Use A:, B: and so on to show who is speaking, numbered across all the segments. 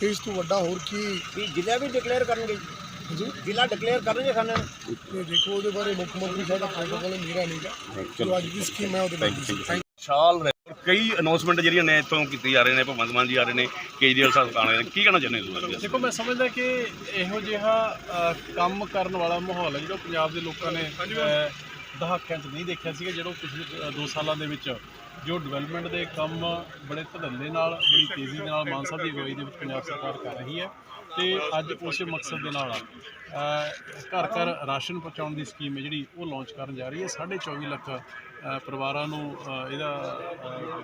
A: ਤੇ ਇਸ ਤੋਂ ਵੱਡਾ ਹੋਰ ਕੀ?
B: ਵੀ ਜ਼ਿਲ੍ਹਾ ਵੀ ਡਿਕਲੇਅਰ ਕਰਨਗੇ
A: ਜੀ।
B: ਜ਼ਿਲ੍ਹਾ ਡਿਕਲੇਅਰ ਕਰਨਗੇ ਸਾਨੂੰ।
A: ਤੇ ਦੇਖੋ ਉਹਦੇ ਬਾਰੇ ਮੁੱਖ ਮੰਤਰੀ ਸਾਹਿਬ ਦਾ ਪ੍ਰੋਟੋਕਾਲ ਮੇਰਾ ਨਹੀਂਗਾ ਜੋ ਅੱਜ ਦੀ ਸਕੀਮ ਹੈ ਉਹਦੇ ਬਾਰੇ
C: ਸਾਲ ਰਹੇ। ਕਈ ਅਨਾਉਂਸਮੈਂਟ ਜਿਹੜੀਆਂ ਨੇ ਇੱਥੋਂ ਕੀਤੀ ਜਾ ਰਹੇ ਨੇ ਭਗਵੰਤ ਮਾਨ ਜੀ ਆ ਰਹੇ ਨੇ ਕੇਜਰੀਵਾਲ ਸਾਹਿਬ ਆ ਰਹੇ ਨੇ। ਕੀ ਕਹਿਣਾ ਚਾਹੁੰਦੇ ਹੋ ਤੁਸੀਂ
D: ਦੇਖੋ ਮੈਂ ਸਮਝਦਾ ਕਿ ਇਹੋ ਜਿਹਾ ਕੰਮ ਕਰਨ ਵਾਲਾ ਮਾਹੌਲ ਹੈ ਜਿਹੜਾ ਪੰਜਾਬ ਦੇ ਲੋਕਾਂ ਨੇ ਦਹਾਕਿਆਂ 'ਚ ਨਹੀਂ ਦੇਖਿਆ ਸੀਗਾ ਜਿਹੜਾ ਪਿਛਲੇ 2 ਸਾਲਾਂ ਦੇ ਵਿੱਚ ਜੋ ਡਿਵੈਲਪਮੈਂਟ ਦੇ ਕੰਮ ਬੜੇ ਧੜੱਲੇ ਨਾਲ, ਬੜੀ ਤੇਜ਼ੀ ਦੇ ਨਾਲ ਮਾਨ ਸਾਹਿਬ ਦੀ ਅਗਵਾਈ ਦੇ ਵਿੱਚ ਪੰਜਾਬ ਸਰਕਾਰ ਕਰ ਰਹੀ ਹੈ ਤੇ ਅੱਜ ਉਸੇ ਮਕਸਦ ਦੇ ਨਾਲ ਘਰ ਘਰ ਰਾਸ਼ਨ ਪਹੁੰਚਾਉਣ ਦੀ ਸਕੀਮ ਹੈ ਜਿਹੜੀ, ਉਹ ਲਾਂਚ ਕਰਨ ਜਾ ਰਹੀ ਹੈ। 24.5 ਲੱਖ ਪਰਿਵਾਰਾਂ ਨੂੰ ਇਹਦਾ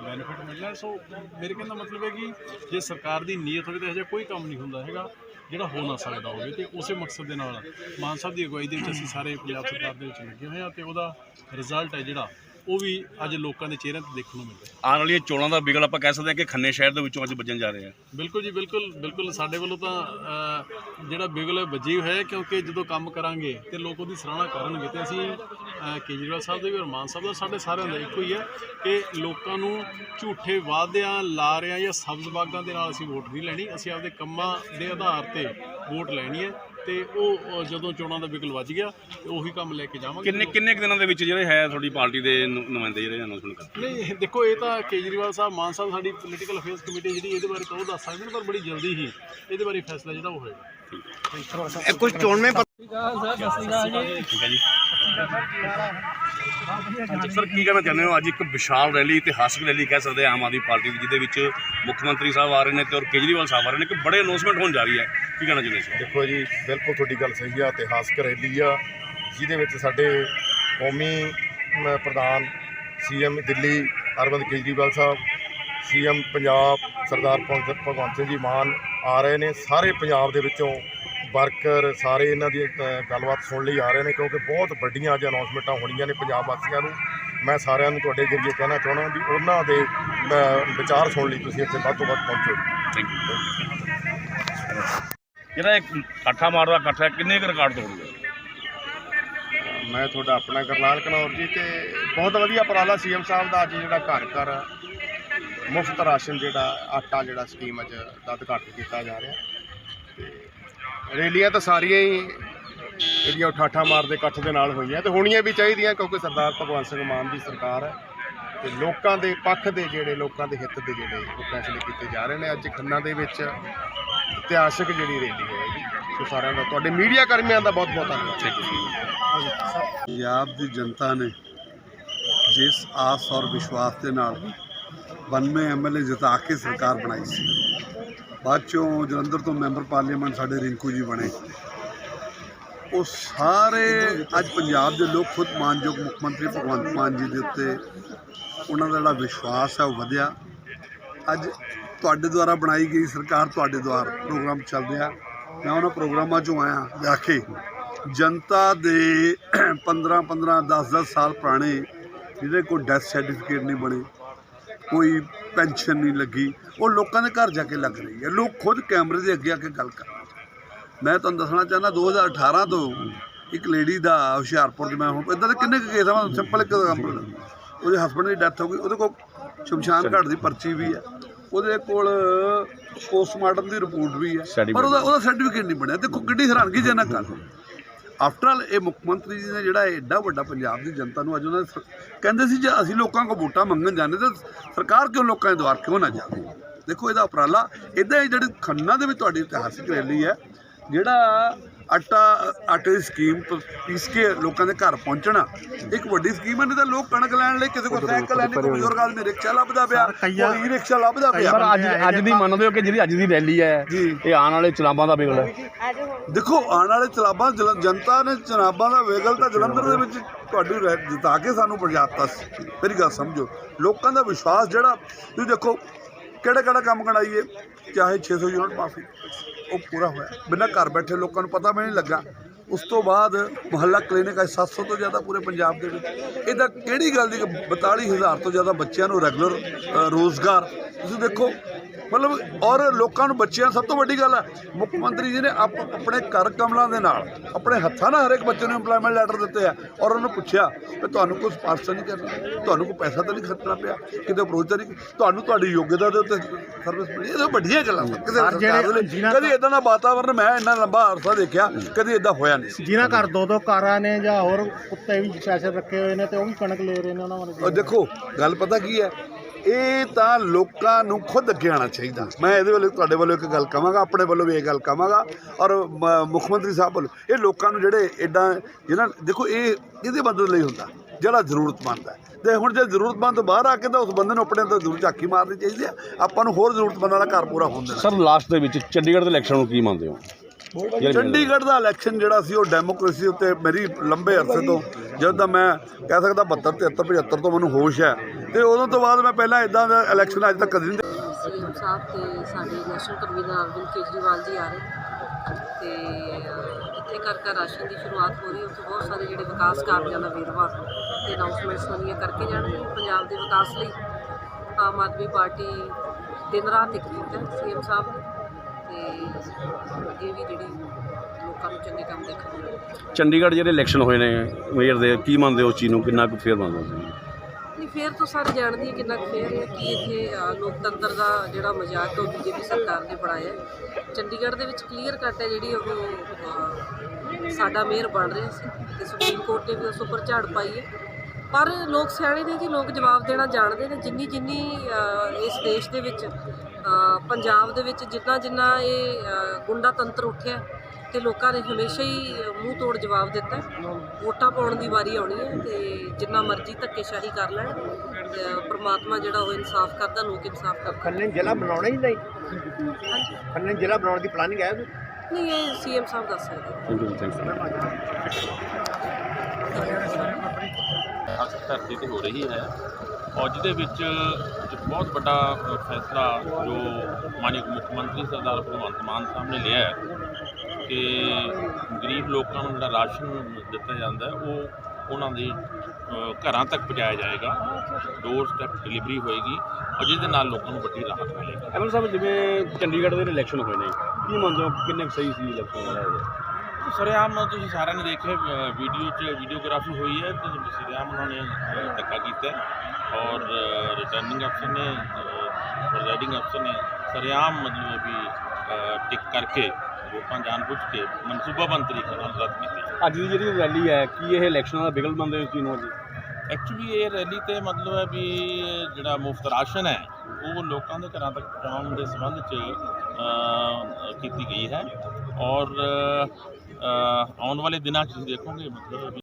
D: ਬੈਨੀਫਿਟ ਮਿਲਣਾ ਸੋ ਮੇਰੇ ਕਹਿਣ ਦਾ ਮਤਲਬ ਹੈ ਕਿ ਜੇ ਸਰਕਾਰ ਦੀ ਨੀਅਤ ਹੋਵੇ ਤਾਂ ਇਹੋ ਜਿਹਾ ਕੋਈ ਕੰਮ ਨਹੀਂ ਹੁੰਦਾ ਹੈਗਾ ਜਿਹੜਾ ਹੋ ਨਾ ਸਕਦਾ ਹੋਵੇ ਤੇ ਉਸੇ ਮਕਸਦ ਦੇ ਨਾਲ ਮਾਨ ਸਾਹਿਬ ਦੀ ਅਗਵਾਈ ਦੇ ਵਿੱਚ ਅਸੀਂ ਸਾਰੇ ਪੰਜਾਬ ਸਰਕਾਰ ਦੇ ਵਿੱਚ ਲੱਗੇ ਹੋਏ ਹਾਂ ਤੇ ਉਹਦਾ ਰਿਜ਼ਲਟ ਹੈ ਜਿਹੜਾ ਉਹ ਵੀ ਅੱਜ ਲੋਕਾਂ ਦੇ ਚਿਹਰਿਆਂ ਤੇ ਦੇਖਣ ਨੂੰ ਮਿਲ ਰਿਹਾ।
C: ਆਉਣ ਵਾਲੀਆਂ ਚੋਣਾਂ ਦਾ ਬਿਗਲ ਆਪਾਂ ਕਹਿ ਸਕਦੇ ਹਾਂ ਕਿ ਖੰਨੇ ਸ਼ਹਿਰ ਦੇ ਵਿੱਚੋਂ ਅੱਜ ਵੱਜਣ ਜਾ ਰਹੇ ਆ।
D: ਬਿਲਕੁਲ ਜੀ ਬਿਲਕੁਲ ਬਿਲਕੁਲ ਸਾਡੇ ਵੱਲੋਂ ਤਾਂ ਅ, ਜਿਹੜਾ ਬਿਗਲ ਹੈ ਵੱਜੀ ਹੋਇਆ ਹੈ ਕਿਉਂਕਿ ਜਦੋਂ ਕੰਮ ਕਰਾਂਗੇ ਤੇ ਲੋਕ ਉਹਦੀ ਸਰਾਹਨਾ ਕਰਨਗੇ ਤੇ ਅਸੀਂ ਅ, ਕੇਜਰੀਵਾਲ ਸਾਹਿਬ ਦੇ ਵੀ ਅਰਮਾਨ ਸਾਹਿਬ ਦਾ ਸਾਡੇ ਸਾਰਿਆਂ ਦਾ ਇੱਕੋ ਹੀ ਹੈ ਕਿ ਲੋਕਾਂ ਨੂੰ ਝੂਠੇ ਵਾਅਦਿਆਂ ਲਾਰਿਆਂ ਜਾਂ ਸਬਜ਼ ਬਾਗਾਂ ਦੇ ਨਾਲ ਅਸੀਂ ਵੋਟ ਨਹੀਂ ਲੈਣੀ ਅਸੀਂ ਆਪਦੇ ਕੰਮਾਂ ਦੇ ਆਧਾਰ ਤੇ ਵੋਟ ਲੈਣੀ ਹੈ। ਤੇ ਉਹ ਜਦੋਂ ਚੋਣਾਂ ਦਾ ਬਿਗਲ ਵੱਜ ਗਿਆ ਤੇ ਉਹੀ ਕੰਮ ਲੈ ਕੇ ਜਾਵਾਂਗੇ।
C: ਕਿੰਨੇ ਕਿੰਨੇ ਕੁ ਦਿਨਾਂ ਦੇ ਵਿੱਚ ਜਿਹੜੇ ਹੈ ਤੁਹਾਡੀ ਪਾਰਟੀ ਦੇ ਨੁ- ਨੁਮਾਇੰਦੇ ਜਿਹੜੇ ਅਨਾਉਂਸਮੈਂਟ ਕਰਦੇ?
D: ਨਹੀਂ ਦੇਖੋ ਇਹ ਤਾਂ ਕੇਜਰੀਵਾਲ ਸਾਹਿਬ ਮਾਨ ਸਾਹਿਬ ਸਾਡੀ ਪੋਲੀਟੀਕਲ ਅਫੇਅਰਸ ਕਮੇਟੀ ਜਿਹੜੀ ਇਹਦੇ ਬਾਰੇ ਤਾਂ ਉਹ ਦੱਸ ਸਕਦੇ ਨੇ ਪਰ ਬੜੀ ਜਲਦੀ ਹੀ ਇਹਦੇ ਬਾਰੇ ਫੈਸਲਾ ਜਿਹੜਾ ਉਹ ਹੋਏਗਾ।
B: ਇਹ ਕੁਝ ਚੋਣਵੇਂ
C: ਠੀਕ ਹੈ ਜੀ। ਸਰ ਕੀ ਕਹਿਣਾ ਚਾਹੁੰਦੇ ਹੋ? ਅੱਜ ਇੱਕ ਵਿਸ਼ਾਲ ਰੈਲੀ ਇਤਿਹਾਸਕ ਰੈਲੀ ਕਹਿ ਸਕਦੇ ਹਾਂ ਆਮ ਆਦਮੀ ਪਾਰਟੀ ਦੀ ਜਿਹਦੇ ਵਿੱਚ ਮੁੱਖ ਮੰਤਰੀ ਸਾਹਿਬ ਆ ਰਹੇ ਨੇ ਤੇ ਔਰ ਕੇਜਰੀਵਾਲ ਸਾਹਿਬ ਆ ਰਹੇ ਨੇ। ਕਿ ਬੜੇ ਅਨਾਉਂਸਮੈਂਟ ਹੋਣ ਜਾ ਰਹੀ ਹੈ। ਕੀ ਕਹਿਣਾ ਚਾਹੁੰਦੇ ਹੋ
E: ਦੇਖੋ ਜੀ ਬਿਲਕੁਲ ਤੁਹਾਡੀ ਗੱਲ ਸਹੀ ਆ ਇਤਿਹਾਸਕ ਰੈਲੀ ਆ ਜਿਹਦੇ ਵਿੱਚ ਸਾਡੇ ਕੌਮੀ ਅਮ, ਪ੍ਰਧਾਨ ਸੀਐਮ ਦਿੱਲੀ ਅਰਵਿੰਦ ਕੇਜਰੀਵਾਲ ਸਾਹਿਬ ਸੀਐਮ ਪੰਜਾਬ ਸਰਦਾਰ ਭਗਵੰਤ ਸਿੰਘ ਜੀ ਮਾਨ ਆ ਰਹੇ ਨੇ। ਸਾਰੇ ਪੰਜਾਬ ਦੇ ਵਿੱਚੋਂ ਵਰਕਰ ਸਾਰੇ ਇਹਨਾਂ ਦੀ ਗੱਲਬਾਤ ਸੁਣਨ ਲਈ ਆ ਰਹੇ ਨੇ ਕਿਉਂਕਿ ਬਹੁਤ ਵੱਡੀਆਂ ਅੱਜ ਅਨਾਉਂਸਮੈਂਟਾਂ ਹੋਣੀਆਂ ਨੇ ਪੰਜਾਬ ਵਾਸੀਆਂ ਨੂੰ। ਮੈਂ ਸਾਰਿਆਂ ਨੂੰ ਤੁਹਾਡੇ ਜਰੀਏ ਕਹਿਣਾ ਚਾਹੁੰਦਾ ਵੀ ਉਹਨਾਂ ਦੇ ਵਿਚਾਰ ਸੁਣਨ ਲਈ ਤੁਸੀਂ ਇੱਥੇ ਵੱਧ ਤੋਂ ਵੱਧ ਪਹੁੰਚੋ।
C: ਜਿਹੜਾ ਇੱਕ ਇਕੱਠਾ ਮਾਰਦਾ ਇਕੱਠਾ ਕਿੰਨੇ ਕੁ ਰਿਕਾਰਡ ਤੋੜੂਗਾ?
E: ਮੈਂ ਤੁਹਾਡਾ ਆਪਣਾ ਕਰਨਾਲ ਕਨੌਰ ਜੀ ਤੇ ਬਹੁਤ ਵਧੀਆ ਉਪਰਾਲਾ ਸੀਐਮ ਸਾਹਿਬ ਦਾ ਅੱਜ ਜਿਹੜਾ ਘਰ ਘਰ ਮੁਫਤ ਰਾਸ਼ਨ ਜਿਹੜਾ ਆਟਾ ਜਿਹੜਾ ਸਕੀਮ ਅੱਜ ਦਾ ਉਦਘਾਟਨ ਕੀਤਾ ਜਾ ਰਿਹਾ। ਰੈਲੀਆਂ ਤਾਂ ਸਾਰੀਆਂ ਹੀ ਜਿਹੜੀਆਂ ਉਹ ਠਾਠਾ ਮਾਰਦੇ ਇਕੱਠ ਦੇ ਨਾਲ ਹੋਈਆਂ ਤੇ ਹੋਣੀਆਂ ਵੀ ਚਾਹੀਦੀਆਂ ਕਿਉਂਕਿ ਸਰਦਾਰ ਭਗਵੰਤ ਸਿੰਘ ਮਾਨ ਦੀ ਸਰਕਾਰ ਹੈ ਤੇ ਲੋਕਾਂ ਦੇ ਪੱਖ ਦੇ ਜਿਹੜੇ ਲੋਕਾਂ ਦੇ ਹਿੱਤ ਦੇ ਜਿਹੜੇ ਉਹ ਫੈਸਲੇ ਕੀਤੇ ਜਾ ਰਹੇ ਨੇ। ਅੱਜ ਖੰਨਾ ਦੇ ਵਿੱਚ ਇਤਿਹਾਸਕ ਜਿਹੜੀ ਰੈਲੀ ਹੋਏਗੀ ਸੋ ਸਾਰਿਆਂ ਦਾ ਤੁਹਾਡੇ ਮੀਡੀਆ ਕਰਮੀਆਂ ਦਾ ਬਹੁਤ ਬਹੁਤ ਧੰਨਵਾਦ।
F: ਪੰਜਾਬ ਦੀ ਜਨਤਾ ਨੇ ਜਿਸ ਆਸ ਔਰ ਵਿਸ਼ਵਾਸ ਦੇ ਨਾਲ 92 ਐਮਐਲਏ ਜਿਤਾ ਕੇ ਸਰਕਾਰ ਬਣਾਈ ਸੀ। ਬਾਅਦ ਚੋਂ ਜਲੰਧਰ ਤੋਂ ਮੈਂਬਰ ਪਾਰਲੀਮੈਂਟ ਸਾਡੇ ਰਿੰਕੂ ਜੀ ਬਣੇ। ਉਹ ਸਾਰੇ ਅੱਜ ਪੰਜਾਬ ਦੇ ਲੋਕ ਖੁਦ ਮਾਨਯੋਗ ਮੁੱਖ ਮੰਤਰੀ ਭਗਵੰਤ ਮਾਨ ਜੀ ਦੇ ਉੱਤੇ ਉਹਨਾਂ ਦਾ ਜਿਹੜਾ ਵਿਸ਼ਵਾਸ ਹੈ ਉਹ ਵਧਿਆ। ਅੱਜ ਤੁਹਾਡੇ ਦੁਆਰਾ ਬਣਾਈ ਗਈ ਸਰਕਾਰ ਤੁਹਾਡੇ ਦੁਆਰ ਪ੍ਰੋਗਰਾਮ ਚੱਲ ਰਿਹਾ। ਮੈਂ ਉਹਨਾਂ ਪ੍ਰੋਗਰਾਮਾਂ 'ਚੋਂ ਆਇਆ ਜਾ ਕੇ ਜਨਤਾ ਦੇ 15 15 10 10 ਸਾਲ ਪੁਰਾਣੇ ਜਿਹਦੇ ਕੋਲ ਡੈਥ ਸਰਟੀਫਿਕੇਟ ਨਹੀਂ ਬਣੇ। ਕੋਈ ਪੈਨਸ਼ਨ ਨਹੀਂ ਲੱਗੀ। ਉਹ ਲੋਕਾਂ ਦੇ ਘਰ ਜਾ ਕੇ ਲੱਗ ਰਹੀ ਹੈ। ਲੋਕ ਖੁਦ ਕੈਮਰੇ ਦੇ ਅੱਗੇ ਆ ਕੇ ਗੱਲ ਕਰ। ਮੈਂ ਤੁਹਾਨੂੰ ਦੱਸਣਾ ਚਾਹੁੰਦਾ 2018 ਤੋਂ ਇੱਕ ਲੇਡੀ ਦਾ ਹੁਸ਼ਿਆਰਪੁਰ 'ਚ ਮੈਂ ਹੁਣ ਇਦਾਂ ਦੇ ਕਿੰਨੇ ਕੇਸ ਆ? ਮੈਂ ਸਿੰਪਲ ਇੱਕ ਐਗਜ਼ਾਮਪਲ ਉਹਦੇ ਹਸਬੰਡ ਦੀ ਡੈਥ ਹੋ ਗਈ। ਉਹਦੇ ਕੋਲ ਸ਼ਮਸ਼ਾਨ ਘਾਟ ਦੀ ਪਰਚੀ ਵੀ ਹੈ। ਉਹਦੇ ਕੋਲ ਪੋਸਟਮਾਰਟਮ ਦੀ ਰਿਪੋਰਟ ਵੀ ਹੈ। ਪਰ ਉਹਦਾ ਉਹਦਾ ਸਰਟੀਫਿਕੇਟ ਨਹੀਂ ਬਣਿਆ। ਦੇਖੋ ਕਿੱਡੀ ਹੈਰਾਨਗੀ ਜਨਕ ਗੱਲ ਆਫਟਰ ਆਲ ਇਹ ਮੁੱਖ ਮੰਤਰੀ ਜੀ ਨੇ ਜਿਹੜਾ ਐਡਾ ਵੱਡਾ ਪੰਜਾਬ ਦੀ ਜਨਤਾ ਨੂੰ ਅੱਜ ਉਹਨਾਂ ਨੇ ਕਹਿੰਦੇ ਸੀ ਜੇ ਅਸੀਂ ਲੋਕਾਂ ਕੋਲ ਵੋਟਾਂ ਮੰਗਣ ਜਾਂਦੇ ਤਾਂ ਸਰਕਾਰ ਕਿਉਂ ਲੋਕਾਂ ਦੇ ਦੁਆਰ ਕਿਉਂ ਨਾ ਜਾਵੇ? ਦੇਖੋ ਇਹਦਾ ਉਪਰਾਲਾ ਇਦਾਂ ਹੀ ਜਿਹੜੀ ਖੰਨਾ ਦੇ ਵਿੱਚ ਤੁਹਾਡੀ ਇਤਿਹਾਸਿਕ ਰੈਲੀ ਹੈ, ਜਿਹੜਾ ਆਟਾ ਆਟੇ ਦੀ ਸਕੀਮ ਪ- ਪੀਸ ਕੇ ਲੋਕਾਂ ਦੇ ਘਰ ਪਹੁੰਚਣਾ ਇੱਕ ਵੱਡੀ ਸਕੀਮ ਹੈ ਨਹੀਂ ਤਾਂ ਲੋਕ ਕਣਕ ਲੈਣ ਲਈ ਕਿਸੇ ਕੋਲ ਸਾਈਕਲ ਹੈ ਨਹੀਂ ਕੋਈ ਬਜ਼ੁਰਗ ਆਦਮੀ ਰਿਕਸ਼ਾ ਲੱਭਦਾ ਪਿਆ ਕੋਈ ਰਿਕਸ਼ਾ ਲੱਭਦਾ ਪਿਆ।
C: ਪਰ ਅੱਜ ਅੱਜ ਦੀ ਮੰਨਦੇ ਹੋ ਕਿ ਜਿਹੜੀ ਅੱਜ ਦੀ ਰੈਲੀ ਹੈ
F: ਜੀ।
C: ਇਹ ਆਉਣ ਵਾਲੇ ਚੁਣਾਵਾਂ ਦਾ ਬਿਗਲ ਹੈ।
F: ਦੇਖੋ ਆਉਣ ਵਾਲੇ ਚਲਾਬਾਂ ਜਲ- ਜਨਤਾ ਨੇ ਚਨਾਬਾਂ ਦਾ ਵੇਗਲ ਤਾਂ ਜਲੰਧਰ ਦੇ ਵਿੱਚ ਤੁਹਾਡੀ ਰਹਿ- ਜਿਤਾ ਕੇ ਸਾਨੂੰ ਪ੍ਰਜਾਤਾ ਸੀ ਮੇਰੀ ਗੱਲ ਸਮਝੋ। ਲੋਕਾਂ ਦਾ ਵਿਸ਼ਵਾਸ ਜਿਹੜਾ ਤੁਸੀਂ ਦੇਖੋ ਕਿਹੜਾ ਕਿਹੜਾ ਕੰਮ ਕਰਾਈਏ ਚਾਹੇ 600 ਯੂਨਿਟ ਮਾਫੀ। ਉਹ ਪੂਰਾ ਹੋਇਆ। ਬਿਨਾਂ ਘਰ ਬੈਠੇ ਲੋਕਾਂ ਨੂੰ ਪਤਾ ਵੀ ਨਹੀਂ ਲੱਗਾ। ਉਸ ਤੋਂ ਬਾਅਦ ਮੁਹੱਲਾ ਕਲੀਨਿਕ ਅੱਜ 700 ਤੋਂ ਜ਼ਿਆਦਾ ਪੂਰੇ ਪੰਜਾਬ ਦੇ ਵਿੱਚ। ਇਹਦਾ ਕਿਹੜੀ ਗੱਲ ਦੀ ਕਿ 42000 ਤੋਂ ਜ਼ਿਆਦਾ ਬੱਚਿਆਂ ਨੂੰ ਰੈਗੂਲਰ ਰੋਜ਼ਗਾਰ। ਤੁਸੀਂ ਦੇਖੋ ਮਤਲਬ ਔਰ ਲੋਕਾਂ ਨੂੰ ਬੱਚਿਆਂ ਸਭ ਤੋਂ ਵੱਡੀ ਗੱਲ ਹੈ ਮੁੱਖ ਮੰਤਰੀ ਜੀ ਨੇ ਆਪ ਆਪਣੇ ਕਰ ਕਮਲਾਂ ਦੇ ਨਾਲ ਆਪਣੇ ਹੱਥਾਂ ਨਾਲ ਹਰ ਇੱਕ ਬੱਚੇ ਨੂੰ ਇੰਪਲੋਇਮੈਂਟ ਲੈਟਰ ਦਿੱਤੇ ਆ ਔਰ ਉਹਨੂੰ ਪੁੱਛਿਆ ਕਿ ਤੁਹਾਨੂੰ ਕੋਈ ਸਪਾਰਸ਼ ਨਹੀਂ ਕਰਨਾ ਤੁਹਾਨੂੰ ਕੋਈ ਪੈਸਾ ਤਾਂ ਨਹੀਂ ਖਰਚਣਾ ਪਿਆ ਕਿਤੇ ਅਪਰੋਚ ਤਾਂ ਨਹੀਂ ਤੁਹਾਨੂੰ ਤੁਹਾਡੀ ਯੋਗਤਾ ਦੇ ਉੱਤੇ ਸਰਵਿਸ ਮਿਲੀ ਇਹ ਤਾਂ ਵੱਡੀਆਂ ਗੱਲਾਂ ਨੇ ਕਿਸੇ ਸਰਕਾਰ ਦੇ ਕਦੀ ਇਦਾਂ ਦਾ ਵਾਤਾਵਰਨ ਮੈਂ ਇੰਨਾ ਲੰਬਾ ਅਰਸਾ ਦੇਖਿਆ ਕਦੀ ਇਦਾਂ ਹੋਇਆ ਨਹੀਂ
B: ਜਿਨ੍ਹਾਂ ਘਰ ਦੋ ਦੋ ਕਾਰਾਂ ਨੇ ਜਾਂ ਹੋਰ ਕੁੱਤੇ ਵੀ ਸਪੈਸ਼ਲ ਰੱਖੇ ਹੋਏ ਨੇ ਤੇ ਉਹ ਵੀ ਕਣਕ ਲੈ ਰਹੇ ਨੇ ਉਹਨਾਂ ਬਾਰੇ
F: ਦੇਖੋ ਗੱਲ ਪਤਾ ਕੀ ਹੈ? ਇਹ ਤਾਂ ਲੋਕਾਂ ਨੂੰ ਖੁਦ ਅੱਗੇ ਆਉਣਾ ਚਾਹੀਦਾ। ਮੈਂ ਇਹਦੇ ਵੱਲੋਂ, ਤੁਹਾਡੇ ਵੱਲੋਂ ਇੱਕ ਗੱਲ ਕਹਾਂਗਾ, ਆਪਣੇ ਵੱਲੋਂ ਵੀ ਇਹ ਗੱਲ ਕਹਾਂਗਾ, ਔਰ ਮੁੱਖ ਮੰਤਰੀ ਸਾਹਿਬ ਵੱਲੋਂ। ਇਹ ਲੋਕਾਂ ਨੂੰ ਜਿਹੜੇ ਐਡਾ ਜਿਹਨਾਂ ਦੇਖੋ ਇਹ ਇਹਦੇ ਮਦਦ ਲਈ ਹੁੰਦਾ? ਜਿਹੜਾ ਜ਼ਰੂਰਤਮੰਦ ਹੈ। ਤੇ ਹੁਣ ਜੇ ਜ਼ਰੂਰਤਮੰਦ ਤੋਂ ਬਾਹਰ ਆ ਕੇ ਤਾਂ ਉਸ ਬੰਦੇ ਨੂੰ ਆਪਣੇ ਅੰਦਰ ਜ਼ਰੂਰ ਝਾਕੀ ਮਾਰਨੀ ਚਾਹੀਦੀ ਆ ਆਪਾਂ ਨੂੰ ਹੋਰ ਜ਼ਰੂਰਤਮੰਦਾਂ ਦਾ ਘਰ ਪੂਰਾ ਹੋਣ ਦੇਣਾ
C: ਸਰ, ਲਾਸਟ ਦੇ ਵਿੱਚ ਚੰਡੀਗੜ੍ਹ ਦੇ ਇਲੈਕਸ਼ਨ ਨੂੰ ਕੀ ਮੰਨਦੇ ਹੋ?
F: ਚੰਡੀਗੜ੍ਹ ਦਾ ਇਲੈਕਸ਼ਨ ਜਿਹੜਾ ਸੀ ਉਹ ਡੈਮੋਕ੍ਰੇਸੀ ਉੱਤੇ ਮੇਰੀ ਲੰਬੇ ਅਰਸੇ ਤੋਂ ਜਦੋਂ ਦਾ ਮੈਂ ਕਹਿ ਸਕਦਾ 72 73 75 ਤੋਂ ਮੈਨੂੰ ਹੋਸ਼ ਹੈ। ਤੇ ਉਦੋਂ ਤੋਂ ਬਾਅਦ ਮੈਂ ਪਹਿਲਾਂ ਇਦਾਂ ਦਾ ਇਲੈਕਸ਼ਨ ਅੱਜ ਤੱਕ ਕਦੇ ਨਹੀਂ
G: ਸੀਐਮ ਸਾਹਿਬ ਤੇ ਸਾਡੇ ਨੈਸ਼ਨਲ ਕਨਵੀਨਰ ਅਰਵਿੰਦ ਕੇਜਰੀਵਾਲ ਜੀ ਆ ਰਹੇ। ਤੇ ਇੱਥੇ ਘਰ ਰਾਸ਼ਨ ਦੀ ਸ਼ੁਰੂਆਤ ਹੋ ਰਹੀ ਹੈ ਉੱਥੇ ਬਹੁਤ ਸਾਰੇ ਜਿਹੜੇ ਵਿਕਾਸ ਕਾਰਜਾਂ ਦਾ ਵੇਰਵਾ ਤੇ ਅਨਾਉਂਸਮੈਂਟਸ ਹੋਣੀਆਂ ਕਰਕੇ ਜਾਣਗੇ ਪੰਜਾਬ ਦੇ ਵਿਕਾਸ ਲਈ। ਆਮ ਆਦਮੀ ਪਾਰਟੀ ਦਿਨ ਰਾਤ ਇੱਕ ਕੀਤਾ ਸੀਐਮ ਸਾਹਿਬ। ਤੇ ਅੱਗੇ ਵੀ ਜਿਹੜੀ ਲੋਕਾਂ ਨੂੰ ਚੰਗੇ ਕੰਮ ਦੇਖਣ ਨੂੰ ਮਿਲਣਗੇ
C: ਚੰਡੀਗੜ੍ਹ ਜਿਹੜੇ ਇਲੈਕਸ਼ਨ ਹੋਏ ਨੇ ਮੇਅਰ ਦੇ ਕੀ ਮੰਨਦੇ ਹੋ ਉਸ ਚੀਜ਼ ਨੂੰ? ਕਿੰਨਾ ਕੁ ਫੇਰ ਮੰਨਦੇ ਹੋ
G: ਨਹੀਂ ਫੇਰ ਤਾਂ ਸਾਰੇ ਜਾਣਦੇ ਹੀ ਕਿੰਨਾ ਕੁ ਫੇਰ ਹੈ ਕਿ ਇੱਥੇ ਅ, ਲੋਕਤੰਤਰ ਦਾ ਜਿਹੜਾ ਮਜ਼ਾਕ ਉਹ ਬੀਜੇਪੀ ਸਰਕਾਰ ਨੇ ਬਣਾਇਆ ਹੈ। ਚੰਡੀਗੜ੍ਹ ਦੇ ਵਿੱਚ ਕਲੀਅਰ ਕੱਟ ਹੈ ਜਿਹੜੀ ਉਹ ਅ, ਸਾਡਾ ਮੇਅਰ ਬਣ ਰਿਹਾ ਸੀ ਤੇ ਸੁਪਰੀਮ ਕੋਰਟ ਨੇ ਵੀ ਉਸ ਉੱਪਰ ਝਾੜ ਪਾਈ ਹੈ। ਪਰ ਲੋਕ ਸਿਆਣੇ ਨੇ ਜੀ ਲੋਕ ਜਵਾਬ ਦੇਣਾ ਜਾਣਦੇ ਨੇ। ਜਿੰਨੀ ਜਿੰਨੀ ਅ, ਇਸ ਦੇਸ਼ ਦੇ ਵਿੱਚ ਪੰਜਾਬ ਦੇ ਵਿੱਚ ਜਿੰਨਾ ਜਿੰਨਾ ਇਹ ਗੁੰਡਾ ਤੰਤਰ ਉੱਠਿਆ ਤੇ ਲੋਕਾਂ ਨੇ ਹਮੇਸ਼ਾ ਹੀ ਮੂੰਹ ਤੋੜ ਜਵਾਬ ਦਿੱਤਾ। ਵੋਟਾਂ ਪਾਉਣ ਦੀ ਵਾਰੀ ਆਉਣੀ ਹੈ ਤੇ ਜਿੰਨਾ ਮਰਜ਼ੀ ਧੱਕੇਸ਼ਾਹੀ ਕਰ ਲੈਣ। ਪ੍ਰਮਾਤਮਾ ਜਿਹੜਾ ਉਹ ਇਨਸਾਫ ਕਰਦਾ ਲੋਕ ਇਨਸਾਫ ਕਰਦੇ।
B: ਖੰਨੇ ਜ਼ਿਲ੍ਹਾ ਬਣਾਉਣਾ ਹੀ ਨਹੀਂ। ਖੰਨੇ ਜ਼ਿਲ੍ਹਾ ਬਣਾਉਣ ਦੀ ਪਲਾਨਿੰਗ ਹੈ?
G: ਨਹੀਂ ਇਹ ਸੀਐਮ ਸਾਹਿਬ ਦੱਸ ਸਕਦੇ
H: ਧਰਤੀ ਤੇ ਹੋ ਰਹੀ ਹੈ। ਔਰ ਜਿਹਦੇ ਵਿੱਚ ਬਹੁਤ ਵੱਡਾ ਫੈਸਲਾ ਜੋ ਮਾਨਯੋਗ ਮੁੱਖ ਮੰਤਰੀ ਸਰਦਾਰ ਭਗਵੰਤ ਮਾਨ ਸਾਹਿਬ ਨੇ ਲਿਆ ਹੈ ਕਿ ਗਰੀਬ ਲੋਕਾਂ ਨੂੰ ਜਿਹੜਾ ਰਾਸ਼ਨ ਦਿੱਤਾ ਜਾਂਦਾ ਹੈ ਉਹ ਉਹਨਾਂ ਦੇ ਘਰਾਂ ਤੱਕ ਪਹੁੰਚਾਇਆ ਜਾਏਗਾ। ਡੋਰ ਸਟੈਪ ਡਿਲੀਵਰੀ ਹੋਏਗੀ ਔਰ ਜਿਹਦੇ ਨਾਲ ਲੋਕਾਂ ਨੂੰ ਵੱਡੀ ਰਾਹਤ ਮਿਲੇਗੀ।
C: ਐਮਐਲ ਸਾਹਿਬ ਜਿਵੇਂ ਚੰਡੀਗੜ੍ਹ ਦੇ ਇਲੈਕਸ਼ਨ ਹੋਏ ਨੇ ਕੀ ਮੰਨਦੇ ਹੋ ਕਿੰਨੇ ਕੁ ਸਹੀ ਸੀ ਇਲੈਕਸ਼ਨ ਵਾਲਾ
H: ਸਰਿਆਮ ਤੁਸੀਂ ਸਾਰਿਆਂ ਨੇ ਦੇਖਿਆ ਵੀਡੀਓ 'ਚ ਵੀਡੀਓਗ੍ਰਾਫੀ ਹੋਈ ਹੈ ਤੇ ਸਰਿਆਮ ਉਹਨਾਂ ਨੇ ਧੱਕਾ ਕੀਤਾ ਰਿਟਰਨਿੰਗ ਅਫਸਰ ਨੇ ਪ੍ਰੈਜ਼ਾਈਡਿੰਗ ਅਫਸਰ ਨੇ ਸਰਿਆਮ ਮਤਲਬ ਵੀ ਅ, ਟਿਕ ਕਰਕੇ ਵੋਟਾਂ ਜਾਣਬੁੱਝ ਕੇ ਮਨਸੂਬਾਬੰਦ ਤਰੀਕੇ ਨਾਲ ਰੱਦ ਕੀਤੀ
C: ਅੱਜ ਦੀ ਜਿਹੜੀ ਰੈਲੀ ਹੈ ਕੀ ਇਹ ਇਲੈਕਸ਼ਨਾਂ ਦਾ ਬਿਗਲ ਮੰਨਦੇ ਹੋ ਚੀਜ਼ ਨੂੰ ਅੱਜ
H: ਐਕਚੁਅਲੀ ਇਹ ਰੈਲੀ ਤੇ ਮਤਲਬ ਹੈ ਵੀ ਜਿਹੜਾ ਮੁਫਤ ਰਾਸ਼ਨ ਹੈ ਉਹ ਲੋਕਾਂ ਦੇ ਘਰਾਂ ਤੱਕ ਪਹੁੰਚਾਉਣ ਦੇ ਸੰਬੰਧ 'ਚ ਕੀਤੀ ਗਈ ਹੈ ਔਰ ਆਉਣ ਵਾਲੇ ਦਿਨਾਂ 'ਚ ਤੁਸੀਂ ਦੇਖੋਗੇ ਮਤਲਬ